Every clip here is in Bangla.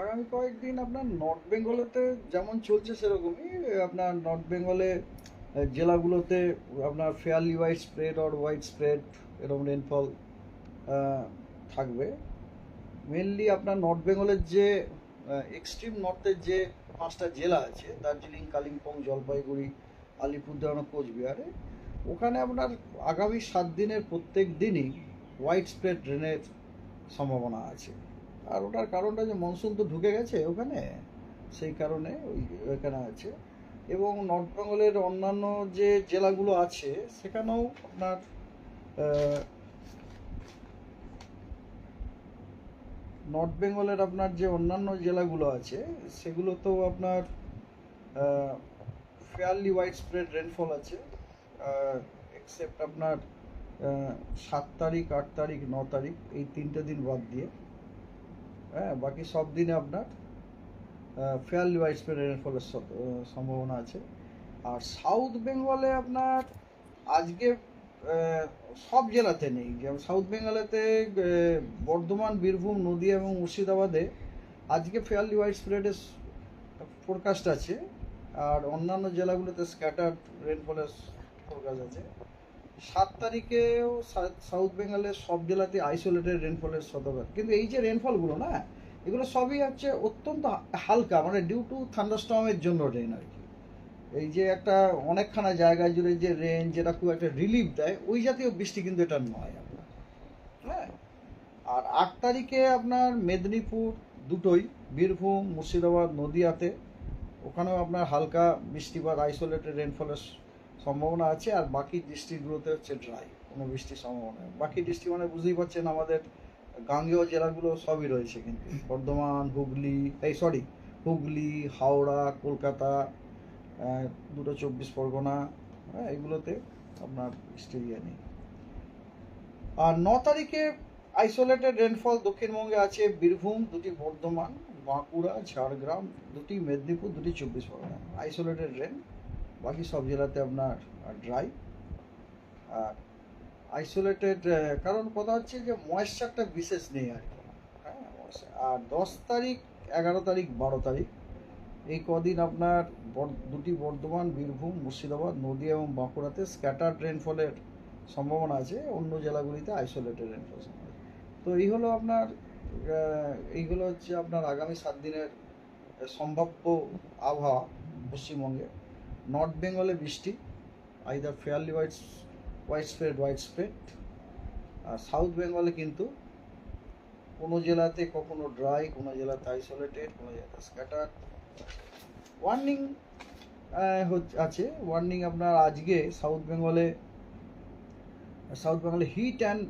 আগামী কয়েকদিন আপনার নর্থ বেঙ্গলেতে যেমন চলছে সেরকমই আপনার নর্থ বেঙ্গলে জেলাগুলোতে আপনার fairly wide spread or wide spread এরকম রেনফল থাকবে। মেনলি আপনার নর্থ বেঙ্গলের যে এক্সট্রিম নর্থের যে পাঁচটা জেলা আছে, দার্জিলিং, কালিম্পং, জলপাইগুড়ি, আলিপুরদুয়ার কোচবিহারে, ওখানে আপনার আগামী সাত দিনের প্রত্যেক দিনই হোয়াইট স্প্রেড রেনের সম্ভাবনা আছে। আর ওটার কারণটা যে মনসুন তো ঢুকে গেছে ওখানে, সেই কারণে ওই ওইখানে আছে। এবং নর্থ বেঙ্গলের অন্যান্য যে জেলাগুলো আছে, সেখানেও আপনার নর্থ বেঙ্গলের আপনার যে অন্যান্য জেলাগুলো আছে সেগুলো তো আপনার ফেয়ারলি ওয়াইড স্প্রেড রেনফল আছে। এক্সেপ্ট আপনার সাত তারিখ, আট তারিখ, ন তারিখ, এই তিনটে দিন বাদ দিয়ে। হ্যাঁ বাকি সব দিনে আপনার ফেয়ারলি হোয়াইট স্প্রেড রেনফলের সম্ভাবনা আছে। আর সাউথ বেঙ্গলে আপনার আজকে সব জেলাতে নেই। যেমন সাউথ বেঙ্গলেতে বর্ধমান, বীরভূম, নদীয়া এবং মুর্শিদাবাদে আজকে ফেয়ারলি হোয়াইট স্প্রেডের ফোরকাস্ট আছে। আর অন্যান্য জেলাগুলোতে স্ক্যাটার্ড রেনফলের ফোরকাস্ট আছে। সাত তারিখেও সাউথ বেঙ্গলের সব জেলাতে আইসোলেটেড রেনফলের সতর্ক কিন্তু এই যে রেনফলগুলো না, এগুলো সবই হচ্ছে অত্যন্ত হালকা মানে ডিউ টু থান্ডারস্টর্মের জন্য রেন আর কি। এই যে একটা অনেকখানা জায়গা জুড়ে যে রেন যেটা খুব একটা রিলিফ দেয়, ওই জাতীয় বৃষ্টি কিন্তু এটা নয় আপনার। হ্যাঁ? আর আট তারিখে আপনার মেদিনীপুর দুটোই, বীরভূম, মুর্শিদাবাদ, নদিয়াতে, ওখানেও আপনার হালকা বৃষ্টিপাত আইসোলেটেড রেনফলের সম্ভাবনা আছে আর বাকি ডিস্ট্রিক্টগুলোতে হচ্ছে ড্রাই কোনো বৃষ্টির সম্ভাবনা। বাকি ডিস্ট্রিক্ট মানে বুঝতেই পারছেন আমাদের গাঙ্গেয় জেলাগুলো সবই রয়েছে কিন্তু। বর্ধমান, হুগলি, এই সরি হুগলি, হাওড়া, কলকাতা দুটো চব্বিশ পরগনা হ্যাঁ এগুলোতে আপনার বৃষ্টি ইয়ে নেই। আর ন তারিখে আইসোলেটেড রেনফল দক্ষিণবঙ্গে আছে, বীরভূম, দুটি বর্ধমান, বাঁকুড়া, ঝাড়গ্রাম, দুটি মেদিনীপুর, দুটি চব্বিশ পরগনা আইসোলেটেড রেন বাকি সব জেলাতে আপনার ড্রাই আর আইসোলেটেড কারণ কথা হচ্ছে যে ময়েশ্চারটা বিশেষ নেই আর কি। হ্যাঁ আর দশ তারিখ, এগারো তারিখ, বারো তারিখ, এই কদিন আপনার দুটি বর্ধমান, বীরভূম, মুর্শিদাবাদ, নদীয়া এবং বাঁকুড়াতে স্ক্যাটার্ড রেনফলের সম্ভাবনা আছে। অন্য জেলাগুলিতে আইসোলেটেড রেনফল তো এই হলো আপনার এইগুলো হচ্ছে আপনার আগামী সাত দিনের সম্ভাব্য আবহাওয়া পশ্চিমবঙ্গে। নর্থ বেঙ্গলে বৃষ্টি either fairly wide wide spread wide spread আর সাউথ বেঙ্গলে কিন্তু কোনো জেলাতে কখনো ড্রাই কোনো জেলাতে আইসোলেটেড কোনো জেলাতে স্ক্যাটার ওয়ার্নিং আছে। ওয়ার্নিং আপনার আজকে সাউথ বেঙ্গলে সাউথ বেঙ্গলে heat and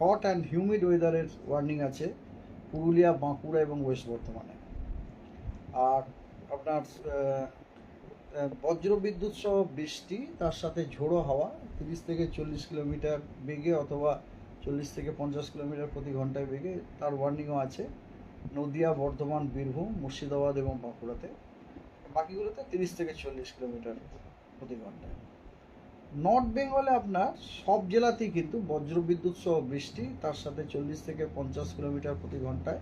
hot and humid ওয়েদারের ওয়ার্নিং আছে পুরুলিয়া, বাঁকুড়া এবং ওয়েস্ট বর্ধমানে। আর আপনার আহ, আহ, বজ্র বিদ্যুৎ সহ বৃষ্টি তার সাথে ঝোড়ো হাওয়া তিরিশ থেকে চল্লিশ কিলোমিটার বেগে অথবা চল্লিশ থেকে পঞ্চাশ কিলোমিটার প্রতি ঘন্টায় বেগে তার ওয়ার্নিংও আছে। নদিয়া বর্ধমান বীরভূম মুর্শিদাবাদ এবং বাঁকুড়াতে। বাকিগুলোতে তিরিশ থেকে চল্লিশ কিলোমিটার প্রতি ঘন্টায়। নর্থ বেঙ্গলে আপনার সব জেলাতেই কিন্তু বজ্র বিদ্যুৎ সহ বৃষ্টি তার সাথে চল্লিশ থেকে পঞ্চাশ কিলোমিটার প্রতি ঘন্টায়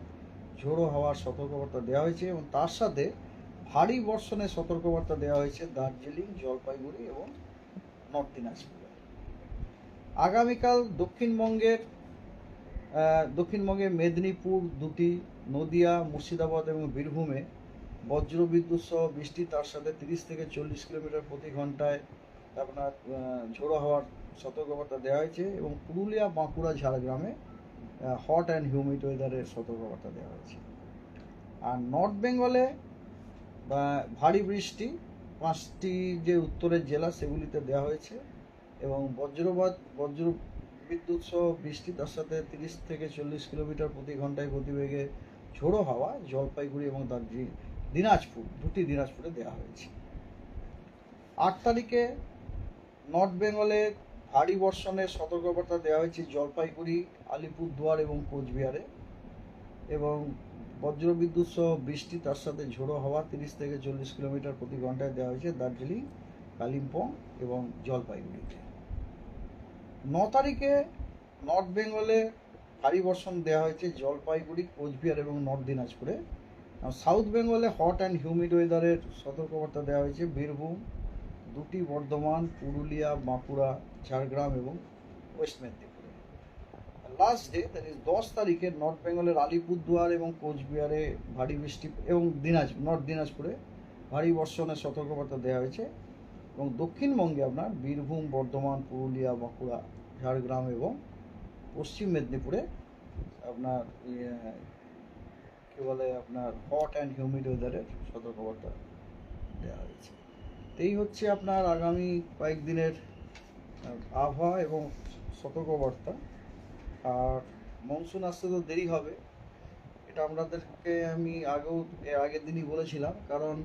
ঝোড়ো হাওয়ার সতর্কবার্তা দেওয়া হয়েছে এবং তার সাথে ভারী বর্ষণের সতর্কবার্তা দেওয়া হয়েছে দার্জিলিং জলপাইগুড়ি এবং নর্থ দিনাজপুরে। আগামীকাল দক্ষিণবঙ্গের আহ, দক্ষিণবঙ্গে মেদিনীপুর দুটি নদিয়া মুর্শিদাবাদ এবং বীরভূমে বজ্রবিদ্যুৎ সহ বৃষ্টি তার সাথে তিরিশ থেকে চল্লিশ কিলোমিটার প্রতি ঘন্টায় আপনার ঝোড়ো হওয়ার সতর্কবার্তা দেওয়া হয়েছে এবং পুরুলিয়া বাঁকুড়া ঝাড়গ্রামে হট অ্যান্ড হিউমিড ওয়েদারের সতর্কবার্তা দেওয়া হয়েছে। আর নর্থ বেঙ্গলে বা ভারী বৃষ্টি, পাঁচটি যে উত্তরের জেলা সেগুলিতে দেওয়া হয়েছে এবং বজ্রপাত, বজ্র বিদ্যুৎ সহ বৃষ্টি তার সাথে তিরিশ থেকে চল্লিশ কিলোমিটার প্রতি ঘন্টায় গতিবেগে ঝোড়ো হাওয়া, জলপাইগুড়ি এবং দার্জিলিং, দিনাজপুর, দুটি দিনাজপুরে দেওয়া হয়েছে। আট তারিখে নর্থ বেঙ্গলে ভারী বর্ষণের সতর্কবার্তা দেওয়া হয়েছে জলপাইগুড়ি, আলিপুরদুয়ার এবং কোচবিহারে এবং বজ্রবিদ্যুৎ সহ বৃষ্টি তার সাথে ঝোড়ো হাওয়া তিরিশ থেকে চল্লিশ কিলোমিটার প্রতি ঘন্টায় দেওয়া হয়েছে দার্জিলিং, কালিম্পং এবং জলপাইগুড়িতে। ন তারিখে নর্থ বেঙ্গলে ভারী বর্ষণ দেওয়া হয়েছে জলপাইগুড়ি, কোচবিহার এবং নর্থ দিনাজপুরে। সাউথ বেঙ্গলে হট অ্যান্ড হিউমিড ওয়েদারের সতর্কবার্তা দেওয়া হয়েছে বীরভূম, দুটি বর্ধমান, পুরুলিয়া, বাঁকুড়া, ঝাড়গ্রাম এবং ওয়েস্ট মেদিনীপুরে। লাস্ট ডে দ্যাট ইজ দশ তারিখে নর্থ বেঙ্গলের আলিপুরদুয়ার এবং কোচবিহারে ভারী বৃষ্টি এবং দিনাজপুর, নর্থ দিনাজপুরে ভারী বর্ষণের সতর্কবার্তা দেওয়া হয়েছে। এবং দক্ষিণবঙ্গে আপনার বীরভূম, বর্ধমান, পুরুলিয়া, বাঁকুড়া, ঝাড়গ্রাম এবং পশ্চিম মেদিনীপুরে আপনার কী বলে আপনার হট অ্যান্ড হিউমিড ওয়েদারের সতর্কবার্তা দেওয়া হয়েছে। এই হচ্ছে আপনার আগামী কয়েকদিনের আবহাওয়া এবং সতর্কবার্তা। আর মনসুন আসতে তো দেরি হবে। এটা আপনাদেরকে আমি আগেও, এর আগের দিনই বলেছিলাম, কারণ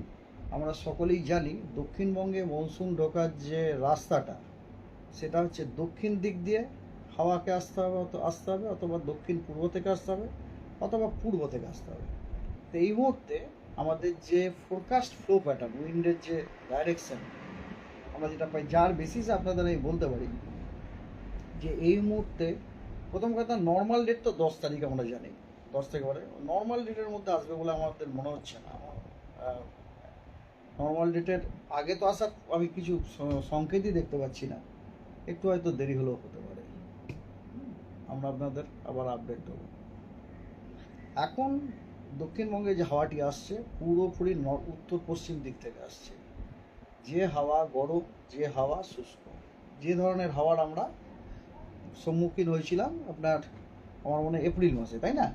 আমরা সকলেই জানি দক্ষিণবঙ্গে মনসুন ঢোকার যে রাস্তাটা, সেটা হচ্ছে দক্ষিণ দিক দিয়ে হাওয়াকে আসতে হবে, অত- আসতে হবে, অথবা দক্ষিণ পূর্ব থেকে আসতে হবে, অথবা পূর্ব থেকে আসতে হবে। তো এই মুহূর্তে আমাদের যে ফোরকাস্ট ফ্লো প্যাটার্ন উইন্ডের যে ডাইরেকশন আমরা যেটা পাই, যার বেসিসে আপনাদের আমি বলতে পারি যে এই মুহূর্তে প্রথম কথা নর্মাল ডেট তো দশ তারিখ আমরা জানি। দশ থেকে পরে। নর্মাল ডেটের মধ্যে আসবে বলে আমাদের মনে হচ্ছে না। নর্মাল ডেটের আগে তো আসার আমি কিছু সংকেতই দেখতে পাচ্ছি না। একটু হয়তো দেরি হলেও হতে পারে। আমরা আপনাদের আবার আপডেট দেবো। এখন দক্ষিণবঙ্গে যে হাওয়াটি আসছে, পুরোপুরি উত্তর পশ্চিম দিক থেকে আসছে। যে হাওয়া গরম, যে হাওয়া শুষ্ক। যে ধরনের হাওয়ার আমরা সম্মুখীন হয়েছিলাম আপনার আমার মনে হয় এপ্রিল মাসে তাই না?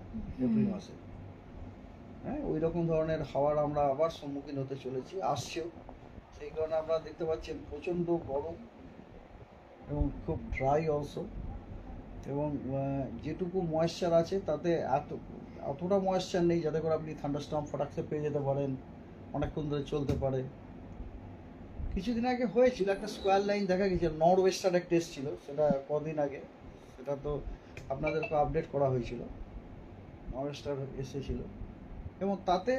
এপ্রিল মাসে। হ্যাঁ ওই রকম ধরনের হাওয়ার আমরা আবার সম্মুখীন হতে চলেছি আসছেও। সেই কারণে আপনারা দেখতে পাচ্ছেন প্রচণ্ড গরম এবং খুব ড্রাই অলসো এবং যেটুকু ময়েশ্চার আছে তাতে এত অতটা ময়েশ্চার নেই যাতে করে আপনি থান্ডারস্টর্ম ফটাকসে পেয়ে যেতে পারেন অনেকক্ষণ ধরে চলতে পারে। কিছুদিন আগে হয়েছিল, একটা স্কোয়ার লাইন দেখা গেছিল নর্থ ওয়েস্টার একটা ছিল, সেটা কদিন আগে, সেটা তো আপনাদেরকে আপডেট করা হয়েছিল নর্থ ওয়েস্টার এসেছিল এবং তাতে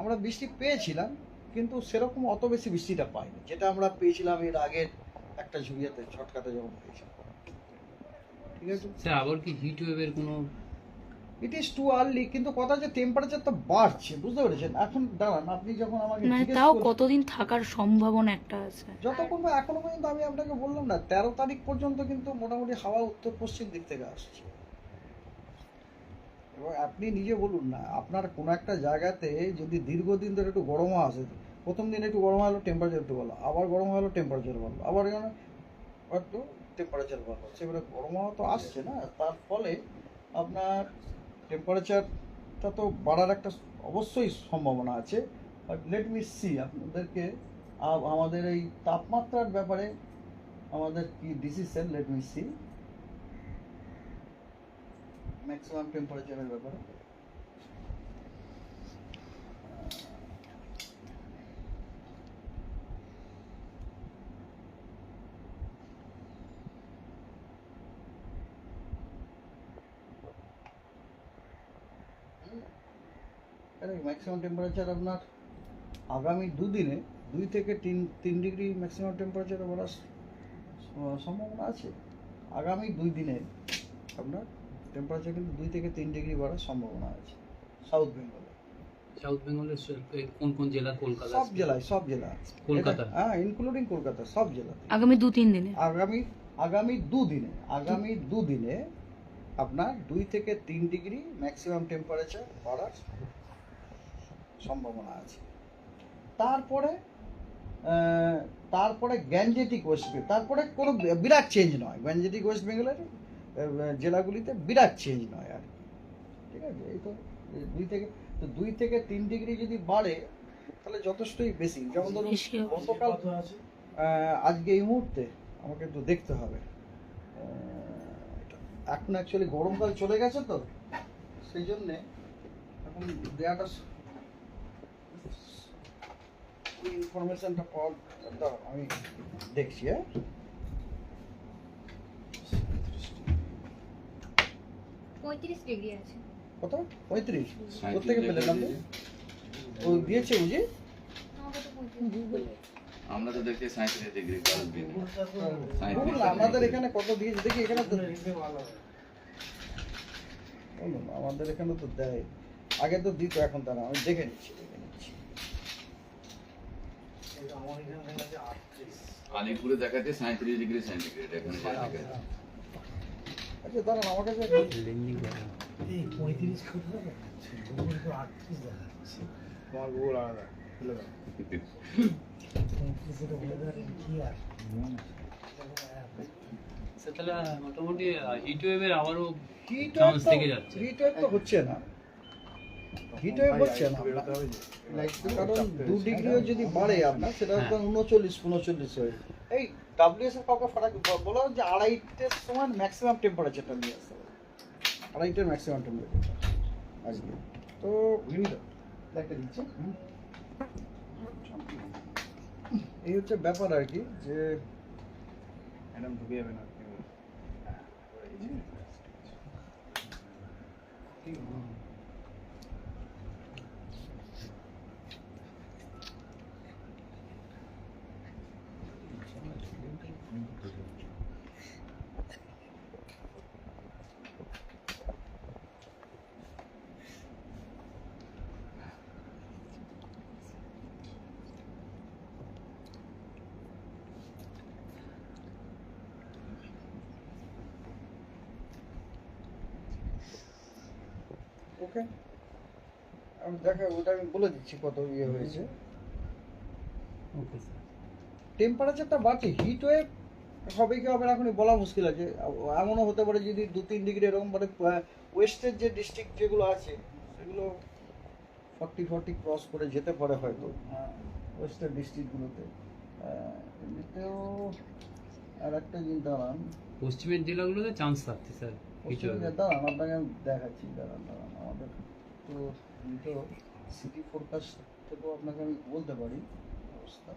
আমরা বৃষ্টি পেয়েছিলাম, কিন্তু সেরকম অত বেশি বৃষ্টিটা পাইনি, যেটা আমরা পেয়েছিলাম এর আগের একটা ঝুড়িয়াতে ছটকাতে যখন পেয়েছিলাম ঠিক আছে? স্যার, আবার কি হিট ওয়েভের কোনো ইট ইজ টু আর্লি কিন্তু কথা যে টেম্পারেচারটা বাড়ছে বুঝতে পেরেছেন? এখন দাঁড়ান আপনি যখন আমাকে মানে তাও কতদিন থাকার সম্ভাবনা একটা আছে? যতক্ষণ না এখনও পর্যন্ত আমি আপনাকে বললাম না তেরো তারিখ পর্যন্ত কিন্তু মোটামুটি হাওয়া উত্তর পশ্চিম দিক থেকে আসছে। এবং আপনি নিজে বলুন না আপনার কোনো একটা জায়গাতে যদি দীর্ঘদিন ধরে একটু গরম আসে প্রথম দিন একটু গরম হলো টেম্পারেচার একটু ভালো আবার গরম হলো টেম্পারেচার ভালো আবার একটু টেম্পারেচার ভালো সেবারে গরম হাওয়া তো আসছে না তার ফলে আপনার টেম্পারেচারটা তো বাড়ার একটা অবশ্যই সম্ভাবনা আছে। বাট লেট মি সি আপনাদেরকে আমাদের এই তাপমাত্রার ব্যাপারে আমাদের কি decision let me see maximum টেম্পারেচারের ব্যাপারে। ম্যাক্সিমাম টেম্পারেচার আপনার আগামী দুদিনে দুই থেকে তিন তিন ডিগ্রি ম্যাক্সিমাম টেম্পারেচার বাড়ার স- সম্ভাবনা আছে। আগামী দুই দিনে আপনার টেম্পারেচার কিন্তু দুই থেকে তিন ডিগ্রি বাড়ার সম্ভাবনা আছে সাউথ বেঙ্গলে সাউথ বেঙ্গলের কোন কোন জেলা? কলকাতা। সব জেলায় সব জেলা কলকাতা? হ্যাঁ ইনক্লুডিং কলকাতা সব জেলাতে। আগামী দু তিন দিনে? আগামী আগামী দুদিনে আগামী দুদিনে আপনার দুই থেকে তিন ডিগ্রি ম্যাক্সিমাম টেম্পারেচার বাড়ার সম্ভাবনা আছে। তারপরে তারপরে গ্যাঞ্জেটিক ওয়েস্ট বেঙ্গল তারপরে কোনো বিরাট চেঞ্জ নয়। গ্যাঞ্জেটিক ওয়েস্ট বেঙ্গলের জেলাগুলিতে বিরাট চেঞ্জ নয় আর কি। ঠিক আছে? এই তো দুই থেকে তো দুই থেকে তিন ডিগ্রি যদি বাড়ে তাহলে যথেষ্টই বেশি। যেমন ধরুন। গতকাল আজকে এই মুহূর্তে আমাকে একটু দেখতে হবে। এখন অ্যাকচুয়ালি গরমকাল চলে গেছে তো সেই জন্যে এখন দেয়াটা স- ওই ইনফরমেশনটা পাওয়ার দাও, আমি দেখছি হ্যাঁ? পঁয়ত্রিশ ডিগ্রি আছে। কত? পঁয়ত্রিশ? কোথেকে ও দিয়েছে বুঝি? আমরা তো দেখছি সাঁত্রিশ ডিগ্রি গরম বলুন আমাদের এখানে কত দিয়েছে? দেখি এখানে তো আমাদের এখানে তো দেয়। আগে তো দিত এখন তারা আমি দেখে নিচ্ছি দেখে নিচ্ছি। আলিপুরে দেখাচ্ছে সাঁত্রিশ ডিগ্রি সেন্টিগ্রেড এখানে দেখাচ্ছে। আচ্ছা দাঁড়ান আমার কাছে এই পঁয়ত্রিশ কোথায় দেখাচ্ছে? গুগল তো আটত্রিশ দেখাচ্ছে। তোমার গুগল আলাদা খুলে দাও। পঁয়ত্রিশের কি আর? তাহলে মোটামুটি হিট ওয়েভের আবারও। হিট ওয়েভ তো হচ্ছে না। হিট ওয়েভ হচ্ছে না। হবে কারণ দু ডিগ্রিও যদি বাড়ে আপনার সেটা হ্যাঁ। উনচল্লিশ উনচল্লিশ হয়ে। এই ডাব্লিউএস এর কাউকে ফারাক বলা যে আড়াইটের সময় ম্যাক্সিমাম টেম্পারেচারটা নিয়ে আসতে আড়াইটের ম্যাক্সিমাম টেম্পারেচার আজকে তো দেখা দিচ্ছে। এই হচ্ছে ব্যাপার আর কি যে ম্যাডাম ঢুকে যাবে না ওকে আমি দেখা ওটা আমি বলে দিচ্ছি কত ইয়ে হয়েছে। ওকে স্যার টেম্পারেচারটা বাড়ছে হিট ওয়েভ হবে কি হবে না এখনই বলা মুশকিল আছে। এমনও হতে পারে যদি দু তিন ডিগ্রি এরকম মানে ওয়েস্টের যে ডিস্ট্রিক্ট যেগুলো আছে সেগুলো ফর্টি ফর্টি ক্রস করে যেতে পারে হয়তো ওয়েস্টার্ন ডিস্ট্রিক্টগুলোতে এমনিতেও আর একটা জিনিস দাঁড়ান। পশ্চিমের জেলাগুলোতে চান্স থাকছে স্যার দাঁড়ান আপনাকে আমি দেখাচ্ছি দাঁড়ান দাঁড়ান আমাদের তো তো সিটি ফোরকাস্ট থেকেও আপনাকে আমি বলতে পারি অবস্থা।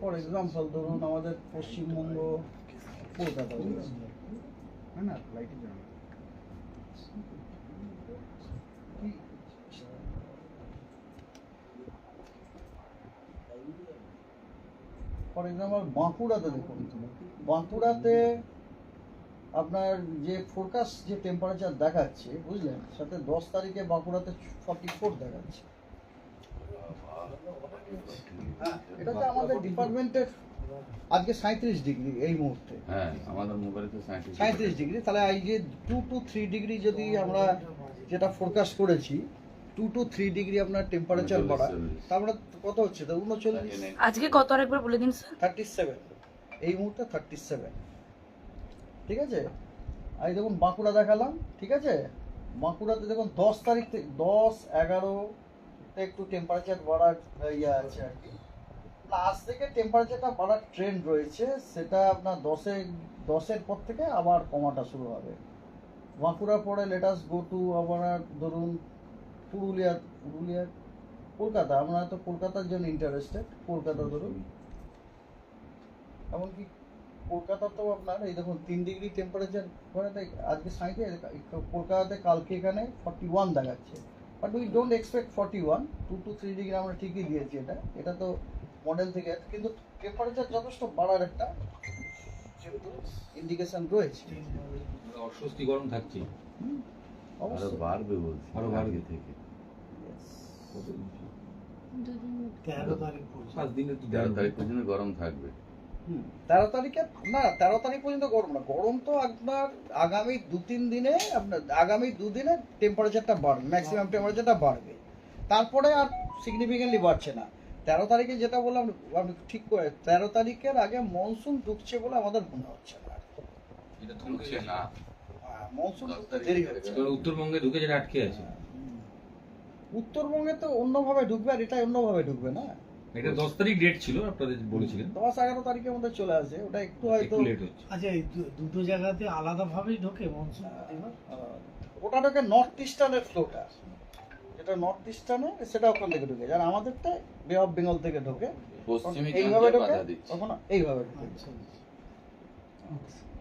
ফর এক্সাম্পল ধরুন আমাদের পশ্চিমবঙ্গ, কলকাতা হ্যাঁ না না। লাইটে যাবে ফর এক্সাম্পল বাঁকুড়াতে দেখুন বাঁকুড়াতে আপনার যে ফোরকাস্ট যে টেম্পারেচার দেখাচ্ছে বুঝলেন? সাথে দশ তারিখে বাঁকুড়াতে ফর্টি ফোর দেখাচ্ছে। এটা তো আমাদের ডিপার্টমেন্টের আজকে সাঁত্রিশ ডিগ্রি এই মুহূর্তে। হ্যাঁ আমাদের মোবাইলে তো সাঁত্রিশ সাঁত্রিশ ডিগ্রি তাহলে এই যে টু টু থ্রি ডিগ্রি যদি আমরা যেটা ফোরকাস্ট করেছি টু টু থ্রি ডিগ্রি আপনার টেম্পারেচার বাড়া তারপরে কত হচ্ছে? তো উনচল্লিশ। আজকে কত আরেকবার বলে দিন স্যার? থার্টি সেভেন এই মুহূর্তে থার্টি সেভেন ঠিক আছে? আমি দেখুন বাঁকুড়া দেখালাম ঠিক আছে? বাঁকুড়াতে দেখুন দশ তারিখ থেকে দশ এগারো একটু টেম্পারেচার বাড়ার ইয়ে আছে আর কি। না, আজ থেকে টেম্পারেচারটা বাড়ার ট্রেন্ড রয়েছে সেটা আপনার দশে দশের পর থেকে আবার কমাটা শুরু হবে। বাঁকুড়ার পরে লেটাস গো টু আপনার ধরুন পুরুলিয়া পুরুলিয়া কলকাতা। আমরা তো কলকাতার জন্য ইন্টারেস্টেড কলকাতা ধরুন। এমনকি কলকাতাতেও আপনার এই দেখুন তিন ডিগ্রি টেম্পারেচার ওখানে তো আজকে সাইডে কলকাতাতে কালকে এখানে ফর্টি ওয়ান দেখাচ্ছে। But we don't expect forty one two two three degree আমরা ঠিকই দিয়েছি এটা। এটা তো মডেল থেকে কিন্তু টেম্পারেচার যথেষ্ট বাড়ার একটা ইন্ডিকেশন রয়েছে। অস্বস্তি গরম থাকছে আরও অবশ্যই। বাড়বে বলছি আরও বাড়বে। থেকে। তেরো তারিখ পর্যন্ত। গরম। থাকবে। তেরো তারিখে না তেরো তারিখ পর্যন্ত গরম না। গরম তো আপনার আগামী দু তিন দিনে আপনার আগামী দুদিনে টেম্পারেচারটা বাড়বে ম্যাক্সিমাম টেম্পারেচারটা বাড়বে। তারপরে আর সিগনিফিকেন্টলি বাড়ছে না। তেরো তারিখে যেটা বললাম আপনি ঠিক করে তেরো তারিখের আগে মনসুন ঢুকছে বলে আমাদের মনে হচ্ছে না। মনসুন দশ দেরি। হচ্ছে। উত্তরবঙ্গে ঢুকে যেটা আটকে আছে। উত্তরবঙ্গে তো অন্যভাবে ঢুকবে আর এটা অন্যভাবে ঢুকবে না? এটা দশ তারিখ ডেট ছিল আপনাদের বলেছিলেন। দশ এগারো তারিখের মধ্যে চলে আসে ওটা একটু হয়তো লেট হচ্ছে। আচ্ছা এই দুটো জায়গাতে আলাদাভাবেই ঢোকে মনসুন ওটা ঢোকে নর্থ ইস্টার্নের ফ্লোটা যেটা নর্থ ইস্টার্নে সেটা ওখান থেকে ঢুকে। আর আমাদেরটা বে অফ বেঙ্গল থেকে ঢোকে। পশ্চিমী এইভাবে ঢোকে? কখনো এইভাবে ঢোকে। আচ্ছা।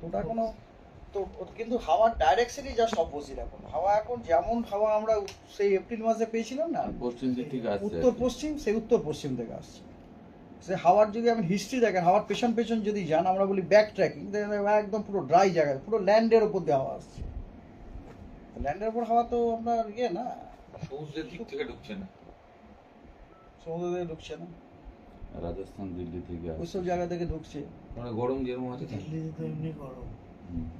ওটা কোনো তো কিন্তু হাওয়ার ডাইরেকশনই যা সব বসি এখন হাওয়া এখন যেমন হাওয়া আমরা সেই এপ্রিল মাসে পেয়েছিলাম না? পশ্চিম দিক থেকে আসছে উত্তর পশ্চিম সেই উত্তর পশ্চিম থেকে আসছে। সে হাওয়ার যদি আপনি হিস্ট্রি দেখেন হাওয়ার পেছন পেছন যদি যান আমরা বলি ব্যাক ট্র্যাকিং একদম পুরো ড্রাই জায়গায় পুরো ল্যান্ডের উপর দিয়ে হাওয়া আসছে। ল্যান্ডের উপর হাওয়া তো আপনার ইয়ে না। সমুদ্রের দিক থেকে ঢুকছে না। সমুদ্র থেকে ঢুকছে না। রাজস্থান দিল্লি থেকে ওইসব জায়গা থেকে ঢুকছে। মানে গরম যেরকম আছে। দিল্লিতে তো এমনি গরম।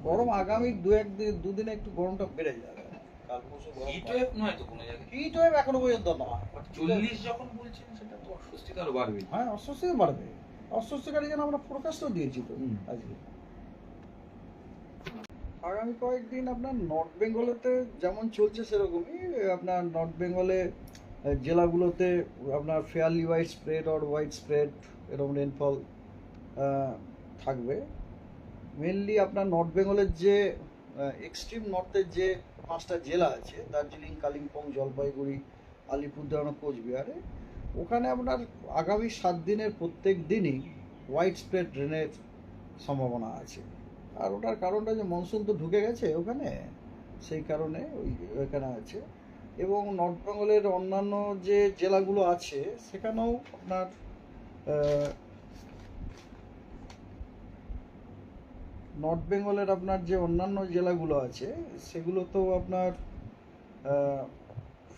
গরম আগামী দু এক দিন দুদিনে একটু গরমটা বেড়ে যাবে। কাল পরশু গরম হিট ওয়েভ নয় তো কোনো জায়গায় হিট ওয়েভ এখনও পর্যন্ত না চল্লিশ যখন বলছেন সেটা তো অস্বস্তি আরও বাড়বে। হ্যাঁ অস্বস্তি বাড়বে। অস্বস্তিকারী যেন আমরা ফোরকাস্টও দিয়েছি তো আজকে। আগামী কয়েকদিন আপনার নর্থ বেঙ্গলেতে যেমন চলছে সেরকমই আপনার নর্থ বেঙ্গলে জেলাগুলোতে আপনার fairly wide spread or wide spread এরকম রেনফল থাকবে। মেনলি আপনার নর্থ বেঙ্গলের যে এক্সট্রিম নর্থের যে পাঁচটা জেলা আছে, দার্জিলিং, কালিম্পং, জলপাইগুড়ি, আলিপুরদুয়ার কোচবিহারে, ওখানে আপনার আগামী সাত দিনের প্রত্যেক দিনই হোয়াইট স্প্রেড ড্রেনের সম্ভাবনা আছে। আর ওটার কারণটা যে মনসুন তো ঢুকে গেছে ওখানে, সেই কারণে ওই ওইখানে আছে। এবং নর্থ বেঙ্গলের অন্যান্য যে জেলাগুলো আছে, সেখানেও আপনার নর্থ বেঙ্গলের আপনার যে অন্যান্য জেলাগুলো আছে সেগুলো তো আপনার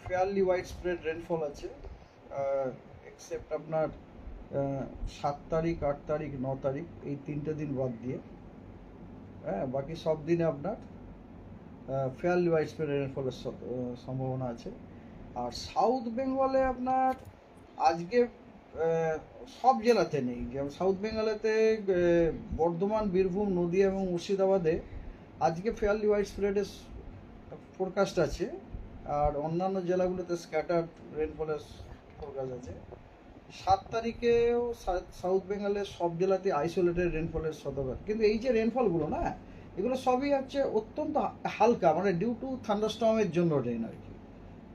ফেয়ারলি হোয়াইট স্প্রেড রেনফল আছে। এক্সেপ্ট আপনার সাত তারিখ, আট তারিখ, ন তারিখ, এই তিনটে দিন বাদ দিয়ে। হ্যাঁ বাকি সব দিনে আপনার ফেয়ারলি হোয়াইট স্প্রেড রেনফলের সম্ভাবনা আছে। আর সাউথ বেঙ্গলে আপনার, আজকে সব জেলাতে নেই। যেমন সাউথ বেঙ্গলেতে বর্ধমান, বীরভূম, নদীয়া এবং মুর্শিদাবাদে আজকে ফেয়ারলি হোয়াইট স্প্রেডের ফোরকাস্ট আছে। আর অন্যান্য জেলাগুলোতে স্ক্যাটার রেনফলের ফোরকাস্ট আছে। সাত তারিখেও সাউথ বেঙ্গলের সব জেলাতে আইসোলেটেড রেনফলের সতর্ক কিন্তু এই যে রেনফলগুলো না, এগুলো সবই হচ্ছে অত্যন্ত হালকা মানে ডিউ টু থান্ডারস্টর্মের জন্য রেন আর কি।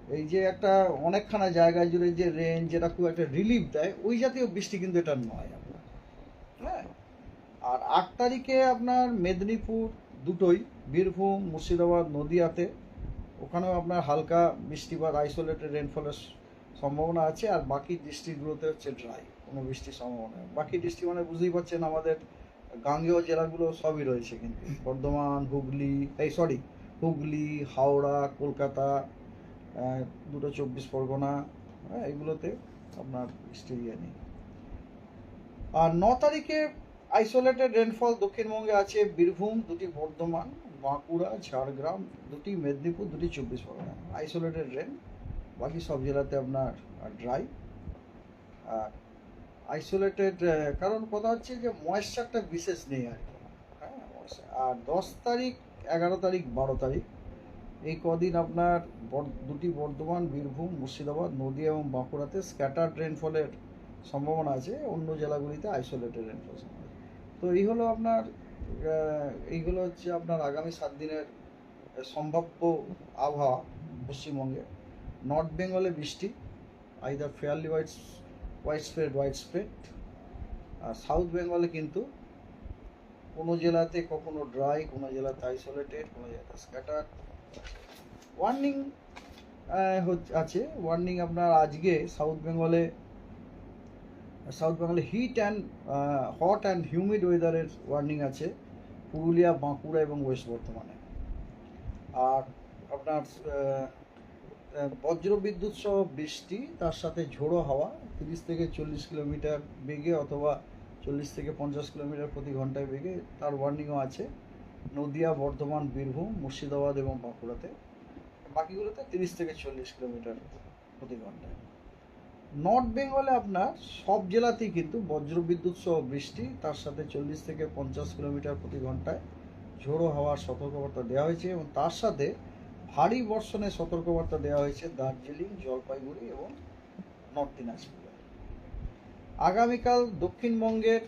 এই যে একটা অনেকখানা জায়গা জুড়ে যে রেন যেটা খুব একটা রিলিফ দেয়, ওই জাতীয় বৃষ্টি কিন্তু এটা নয় আপনার। হ্যাঁ? আর আট তারিখে আপনার মেদিনীপুর দুটোই, বীরভূম, মুর্শিদাবাদ, নদিয়াতে। ওখানেও আপনার হালকা বৃষ্টিপাত আইসোলেটেড রেনফলের সম্ভাবনা আছে, আর বাকি ডিস্ট্রিক্টগুলোতে হচ্ছে ড্রাই কোনো বৃষ্টির সম্ভাবনা। বাকি ডিস্ট্রিক্ট মানে বুঝতেই পারছেন আমাদের গাঙ্গেয় জেলাগুলো সবই রয়েছে কিন্তু। বর্ধমান, হুগলি, এই সরি হুগলি, হাওড়া, কলকাতা দুটো চব্বিশ পরগনা হ্যাঁ এগুলোতে আপনার বৃষ্টির ইয়ে নেই। আর ন তারিখে আইসোলেটেড রেনফল দক্ষিণবঙ্গে আছে, বীরভূম দুটি বর্ধমান, বাঁকুড়া, ঝাড়গ্রাম দুটি, মেদিনীপুর দুটি, চব্বিশ পরগনা। আইসোলেটেড রেন বাকি সব জেলাতে আপনার ড্রাই আর আইসোলেটেড কারণ কথা হচ্ছে যে ময়েশ্চারটা বিশেষ নেই আর কি। হ্যাঁ আর দশ তারিখ, এগারো তারিখ, বারো তারিখ এই কদিন আপনার দুটি বর্ধমান, বীরভূম, মুর্শিদাবাদ, নদীয়া এবং বাঁকুড়াতে স্ক্যাটার্ড রেনফলের সম্ভাবনা আছে। অন্য জেলাগুলিতে আইসোলেটেড রেনফল তো এই হলো আপনার এইগুলো হচ্ছে আপনার আগামী সাত দিনের সম্ভাব্য আবহাওয়া পশ্চিমবঙ্গে। নর্থ বেঙ্গলে বৃষ্টি either fairly wide wide spread wide spread আর সাউথ বেঙ্গলে কিন্তু কোনো জেলাতে কখনো ড্রাই কোনো জেলাতে আইসোলেটেড কোনো জেলাতে স্ক্যাটার ওয়ার্নিং আছে। ওয়ার্নিং আপনার আজকে সাউথ বেঙ্গলে সাউথ বেঙ্গলে heat and hot and humid ওয়েদারের ওয়ার্নিং আছে। পুরুলিয়া বাঁকুড়া এবং ওয়েস্ট বর্ধমানে। আর আপনার আহ, আহ, বজ্র বিদ্যুৎ সহ বৃষ্টি তার সাথে ঝোড়ো হাওয়া তিরিশ থেকে চল্লিশ কিলোমিটার বেগে অথবা চল্লিশ থেকে পঞ্চাশ কিলোমিটার প্রতি ঘন্টায় বেগে তার ওয়ার্নিংও আছে। নদিয়া, বর্ধমান, বীরভূম, মুর্শিদাবাদ এবং বাঁকুড়াতে। বাকিগুলোতে তিরিশ থেকে চল্লিশ কিলোমিটার প্রতি ঘন্টায় নর্থ বেঙ্গলে আপনার সব জেলাতেই কিন্তু বজ্রবিদ্যুৎ সহ বৃষ্টি, তার সাথে চল্লিশ থেকে পঞ্চাশ কিলোমিটার প্রতি ঘন্টায় ঝোড়ো হাওয়ার সতর্কবার্তা দেওয়া হয়েছে এবং তার সাথে ভারী বর্ষণের সতর্কবার্তা দেওয়া হয়েছে দার্জিলিং, জলপাইগুড়ি এবং নর্থ দিনাজপুরে। আগামীকাল দক্ষিণবঙ্গের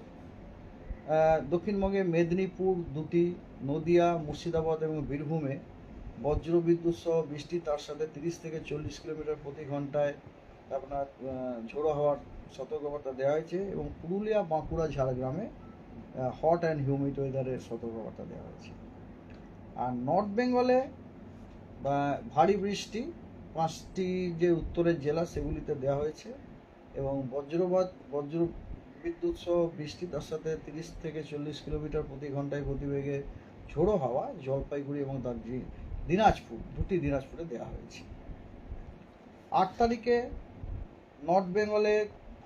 দক্ষিণবঙ্গে মেদিনীপুর দুটি নদিয়া, মুর্শিদাবাদ এবং বীরভূমে বজ্রবিদ্যুৎ সহ বৃষ্টি তার সাথে তিরিশ থেকে চল্লিশ কিলোমিটার প্রতি ঘন্টায় আপনার ঝোড়ো হওয়ার সতর্কবার্তা দেওয়া হয়েছে এবং পুরুলিয়া, বাঁকুড়া, ঝাড়গ্রামে হট অ্যান্ড হিউমিড ওয়েদারের সতর্কবার্তা দেওয়া হয়েছে। আর নর্থ বেঙ্গলে বা, ভারী বৃষ্টি, পাঁচটি যে উত্তরের জেলা সেগুলিতে দেওয়া হয়েছে এবং বজ্রপাত বজ্র বিদ্যুৎ সহ বৃষ্টি তার সাথে তিরিশ থেকে চল্লিশ কিলোমিটার প্রতি ঘন্টায় গতিবেগে ঝোড়ো হাওয়া, জলপাইগুড়ি এবং দার্জিলিং, দিনাজপুর, দুটি দিনাজপুরে দেওয়া হয়েছে। আট তারিখে নর্থ বেঙ্গলে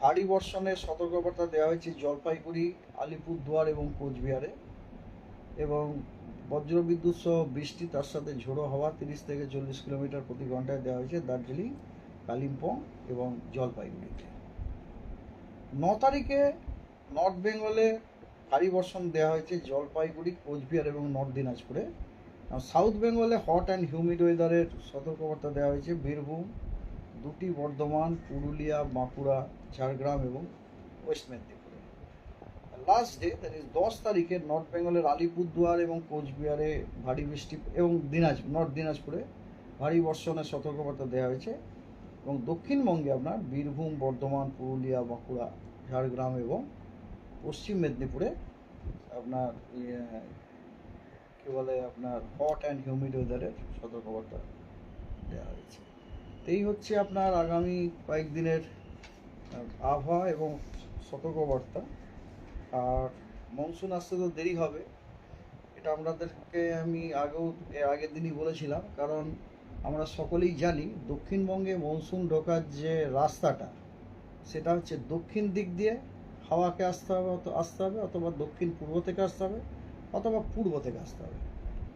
ভারী বর্ষণের সতর্কবার্তা দেওয়া হয়েছে জলপাইগুড়ি, আলিপুরদুয়ার এবং কোচবিহারে এবং বজ্রবিদ্যুৎ সহ বৃষ্টি তার সাথে ঝোড়ো হাওয়া তিরিশ থেকে চল্লিশ কিলোমিটার প্রতি ঘন্টায় দেওয়া হয়েছে দার্জিলিং, কালিম্পং এবং জলপাইগুড়িতে। ন তারিখে নর্থ বেঙ্গলে ভারী বর্ষণ দেওয়া হয়েছে জলপাইগুড়ি, কোচবিহার এবং নর্থ দিনাজপুরে। সাউথ বেঙ্গলে হট অ্যান্ড হিউমিড ওয়েদারের সতর্কবার্তা দেওয়া হয়েছে। বীরভূম, দুটি বর্ধমান, পুরুলিয়া, বাঁকুড়া, ঝাড়গ্রাম এবং ওয়েস্ট মেদিনীপুরে। লাস্ট ডে দ্যাট ইজ দশ তারিখে নর্থ বেঙ্গলের আলিপুরদুয়ার এবং কোচবিহারে ভারী বৃষ্টি এবং দিনাজপুর নর্থ দিনাজপুরে ভারী বর্ষণের সতর্কবার্তা দেওয়া হয়েছে। এবং দক্ষিণবঙ্গে আপনার বীরভূম, বর্ধমান, পুরুলিয়া, বাঁকুড়া, ঝাড়গ্রাম এবং পশ্চিম মেদিনীপুরে আপনার ইয়ে, কী বলে আপনার হট অ্যান্ড হিউমিড ওয়েদারের সতর্কবার্তা দেওয়া হয়েছে। তো এই হচ্ছে আপনার আগামী কয়েকদিনের আবহাওয়া এবং সতর্কবার্তা। আর মনসুন আসতে তো দেরি হবে। এটা আপনাদেরকে আমি আগেও এর আগের দিনই বলেছিলাম কারণ আমরা সকলেই জানি দক্ষিণবঙ্গে মনসুন ঢোকার যে রাস্তাটা সেটা হচ্ছে দক্ষিণ দিক দিয়ে হাওয়াকে আসতে হবে অত- আসতে হবে অথবা দক্ষিণ পূর্ব থেকে আসতে হবে অথবা পূর্ব থেকে আসতে হবে।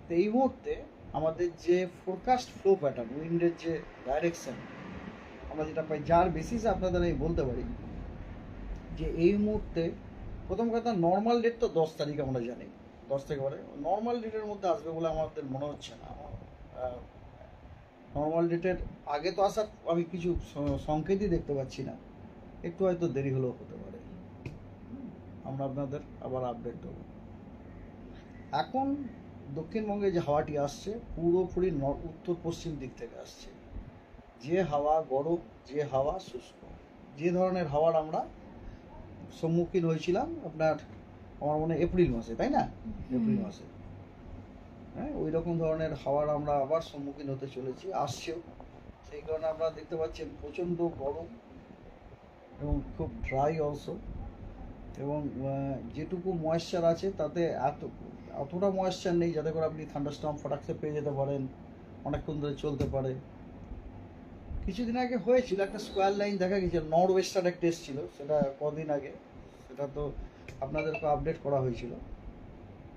তো এই মুহূর্তে আমাদের যে ফোরকাস্ট ফ্লো প্যাটার্ন উইন্ডের যে ডাইরেকশন আমরা যেটা পাই, যার বেসিসে আপনাদের আমি বলতে পারি যে এই মুহূর্তে প্রথম কথা নর্মাল ডেট তো দশ তারিখ আমরা জানি। দশ থেকে পরে নর্মাল ডেটের মধ্যে আসবে বলে আমাদের মনে হচ্ছে না। নর্মাল ডেটের আগে তো আসার আমি কিছু সংকেতই দেখতে পাচ্ছি না। একটু হয়তো দেরি হলেও হতে পারে। আমরা আপনাদের আবার আপডেট দেবো। এখন দক্ষিণবঙ্গে যে হাওয়াটি আসছে পুরোপুরি উত্তর পশ্চিম দিক থেকে আসছে। যে হাওয়া গরম যে হাওয়া শুষ্ক। যে ধরনের হাওয়ার আমরা সম্মুখীন হয়েছিলাম আপনার আমার মনে হয় এপ্রিল মাসে তাই না? এপ্রিল মাসে। হ্যাঁ ওই রকম ধরনের হাওয়ার আমরা আবার সম্মুখীন হতে চলেছি আসছেও। সেই কারণে আপনারা দেখতে পাচ্ছেন প্রচণ্ড গরম এবং খুব ড্রাই অলসো এবং যেটুকু ময়েশ্চার আছে তাতে এত, অতটা ময়েশ্চার নেই যাতে করে আপনি থান্ডারস্টর্ম ফটাকসে পেয়ে যেতে পারেন, অনেকক্ষণ ধরে চলতে পারে। কিছুদিন আগে হয়েছিল একটা স্কোয়ার লাইন দেখা গেছে নর্থ ওয়েস্টার একটা এসেছিল সেটা কদিন আগে, সেটা তো আপনাদেরকে আপডেট করা হয়েছিল।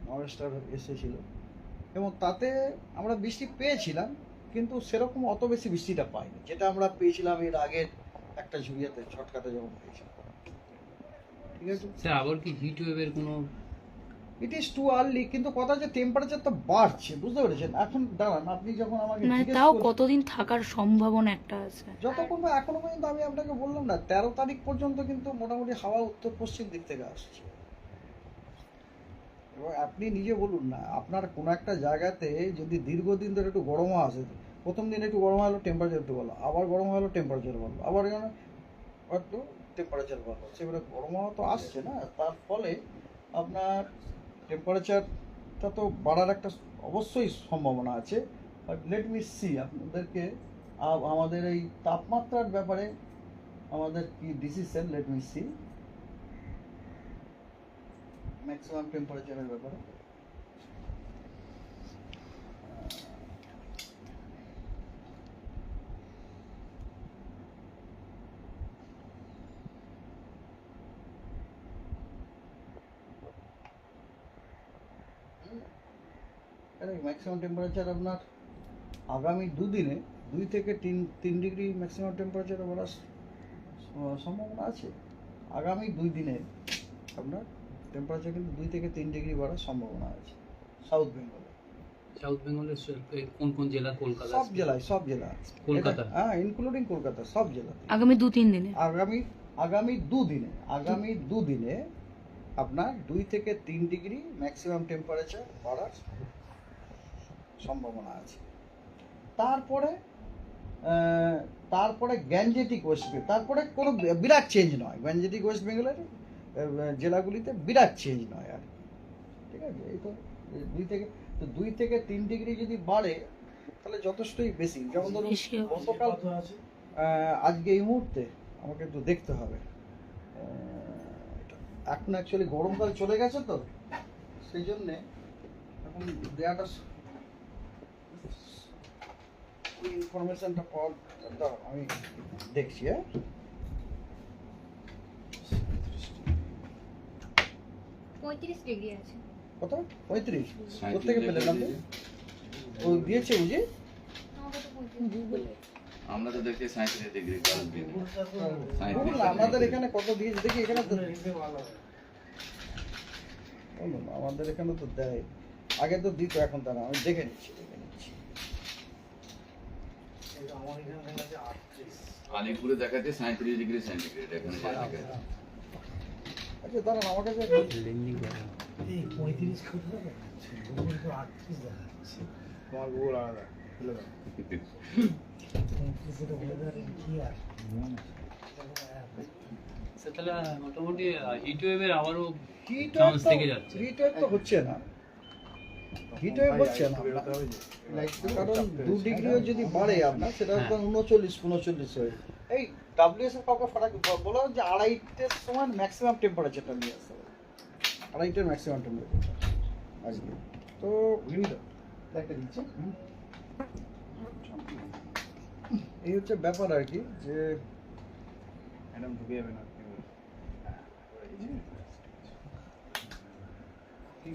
নর্থ ওয়েস্টার এসেছিল এবং তাতে আমরা বৃষ্টি পেয়েছিলাম, কিন্তু সেরকম অত বেশি বৃষ্টিটা পাইনি। যেটা আমরা পেয়েছিলাম এর আগের একটা ঝুড়িয়াতে ছটকাতে যখন পেয়েছিলাম ঠিক আছে? স্যার আবার কি হিট ওয়েভের কোনো ইট ইজ টু আর্লি কিন্তু কথা যে টেম্পারেচার তো বাড়ছে বুঝতে পেরেছেন? এখন দাঁড়ান আপনি যখন আমাকে মানে তাও কতদিন থাকার সম্ভাবনা একটা আছে? যতক্ষণ না এখনও পর্যন্ত আমি আপনাকে বললাম না তেরো তারিখ পর্যন্ত কিন্তু মোটামুটি হাওয়া উত্তর পশ্চিম দিক থেকে আসছে। এবং আপনি নিজে বলুন না আপনার কোনো একটা জায়গাতে যদি দীর্ঘদিন ধরে একটু গরম আসে প্রথম দিন একটু গরম হলো টেম্পারেচার একটু ভালো আবার গরম হলো টেম্পারেচার ভালো আবার এখানে একটু টেম্পারেচার ভালো সেবারে গরম হাওয়া তো আসছে না, তার ফলে আপনার টেম্পারেচারটা তো বাড়ার একটা অবশ্যই সম্ভাবনা আছে। বাট লেট মি সি আপনাদেরকে আমাদের এই তাপমাত্রার ব্যাপারে আমাদের কি decision let me see maximum টেম্পারেচারের ব্যাপারে। ম্যাক্সিমাম টেম্পারেচার আপনার আগামী দুদিনে দুই থেকে তিন তিন ডিগ্রি ম্যাক্সিমাম টেম্পারেচার বাড়ার স- সম্ভাবনা আছে। আগামী দুই দিনে আপনার টেম্পারেচার কিন্তু দুই থেকে তিন ডিগ্রি বাড়ার সম্ভাবনা আছে সাউথ বেঙ্গলে সাউথ বেঙ্গলের কোন কোন জেলা? কলকাতা? সব জেলায় সব জেলা কলকাতা? হ্যাঁ ইনক্লুডিং কলকাতা সব জেলা আগামী দু তিন দিনে? আগামী আগামী দুদিনে আগামী দুদিনে আপনার দুই থেকে তিন ডিগ্রি ম্যাক্সিমাম টেম্পারেচার বাড়ার সম্ভাবনা আছে। তারপরে তারপরে গ্যাঞ্জেটিক ওয়েস্ট বেঙ্গল তারপরে কোনো বিরাট চেঞ্জ নয়। গ্যাঞ্জেটিক ওয়েস্ট বেঙ্গলের জেলাগুলিতে বিরাট চেঞ্জ নয় আর। ঠিক আছে? এই তো দুই থেকে তো দুই থেকে তিন ডিগ্রি যদি বাড়ে তাহলে যথেষ্টই বেশি। যেমন ধরুন। গতকাল আজকে এই মুহূর্তে আমাকে একটু দেখতে হবে। এখন অ্যাকচুয়ালি গরমকাল চলে গেছে তো সেই জন্যে এখন দেয়াটা স- ওই ইনফরমেশনটা পাওয়ার দাও, আমি দেখছি হ্যাঁ? পঁয়ত্রিশ ডিগ্রি আছে। কত? পঁয়ত্রিশ? কোথেকে ও দিয়েছে বুঝি? আমরা তো দেখছি সাঁত্রিশ ডিগ্রি আমাদের এখানে কত দিয়েছে? দেখি এখানে তো আমাদের এখানে তো দেয়। আগে তো দিত এখন তারা আমি দেখে নিচ্ছি দেখে নিচ্ছি এই আমার এখানে দেখা যাচ্ছে আটত্রিশ আলিপুরে দেখাচ্ছে সাঁত্রিশ ডিগ্রি সেন্টিগ্রেড এখানে যা দেখাচ্ছে। আচ্ছা দাঁড়ান আমার কাছে এই পঁয়ত্রিশ কোথায় দেখাচ্ছে গুগল আটত্রিশ দেখাচ্ছে। তোমার গুগল আলাদা খুলে দাও। পঁয়ত্রিশে কি আর? মোটামুটি হিট ওয়েভের আবারও। হিট ওয়েভ তো হচ্ছে না। হিট ওয়েভ হচ্ছে না কারণ দু ডিগ্রিও যদি বাড়ে আপনার সেটা হ্যাঁ। একদম উনচল্লিশ উনচল্লিশ হয়ে এই ডাব্লিউএস এর কাউকে ফারাক বলা যে আড়াইটের সময় ম্যাক্সিমাম টেম্পারেচারটা নিয়ে আসতে হবে। আড়াইটের ম্যাক্সিমাম টেম্পারেচার আজকে। তো একটা দিচ্ছে। এই হচ্ছে ব্যাপার আর কি যে ম্যাডাম ঢুকে যাবে না কি।